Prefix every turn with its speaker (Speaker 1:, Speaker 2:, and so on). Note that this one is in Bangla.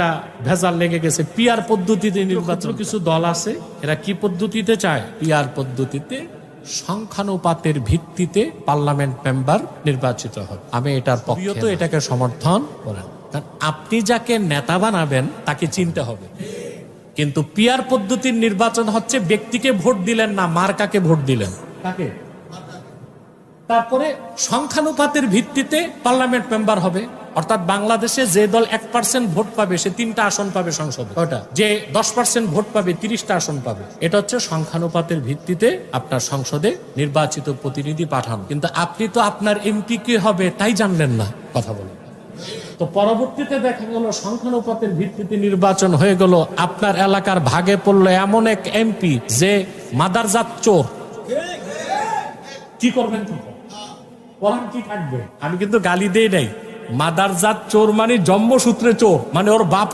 Speaker 1: একটা ভেজাল লেগে গেছে। পিয়ার পদ্ধতিতে নির্বাচন। কিছু দল আছে এরা কি পদ্ধতিতে চায়? পিয়ার পদ্ধতিতে সংখ্যানুপাতের ভিত্তিতে পার্লামেন্ট মেম্বার নির্বাচিত হবে আমি এটার পক্ষে তো এটাকে সমর্থন করেন। কারণ আপনি যাকে নেতা বানাবেন তাকে চিনতে হবে। কিন্তু পিয়ার পদ্ধতির নির্বাচন হচ্ছে ব্যক্তিকে ভোট দিলেন না মার্কাকে ভোট দিলেন। কাকে? তারপরে সংখ্যানুপাতের ভিত্তিতে পার্লামেন্ট মেম্বার হবে। অর্থাৎ বাংলাদেশে যে দল এক পার্সেন্ট ভোট পাবে সে তিনটা আসন পাবে সংসদে। ওটা যে দশ পার্সেন্ট ভোট পাবে তিরিশটা আসন পাবে। এটা হচ্ছে সংখ্যানুপাতের ভিত্তিতে আপনার সংসদে নির্বাচিত প্রতিনিধি পাঠান। কিন্তু আপনি তো আপনার এমপি কে হবে তাই জানলেন না। কথা বলেন। তো পরবর্তীতে দেখা গেল সংখ্যানুপাতের ভিত্তিতে নির্বাচন হয়ে গেল। আপনার এলাকার ভাগে পড়ল এমন এক এমপি যে মাদারজাত চোর। কি করবেন? কি থাকবে। আমি কিন্তু গালি দেই নাই। মাদারজাত চোর মানে জন্মসূত্রে চোর মানে ওর বাপ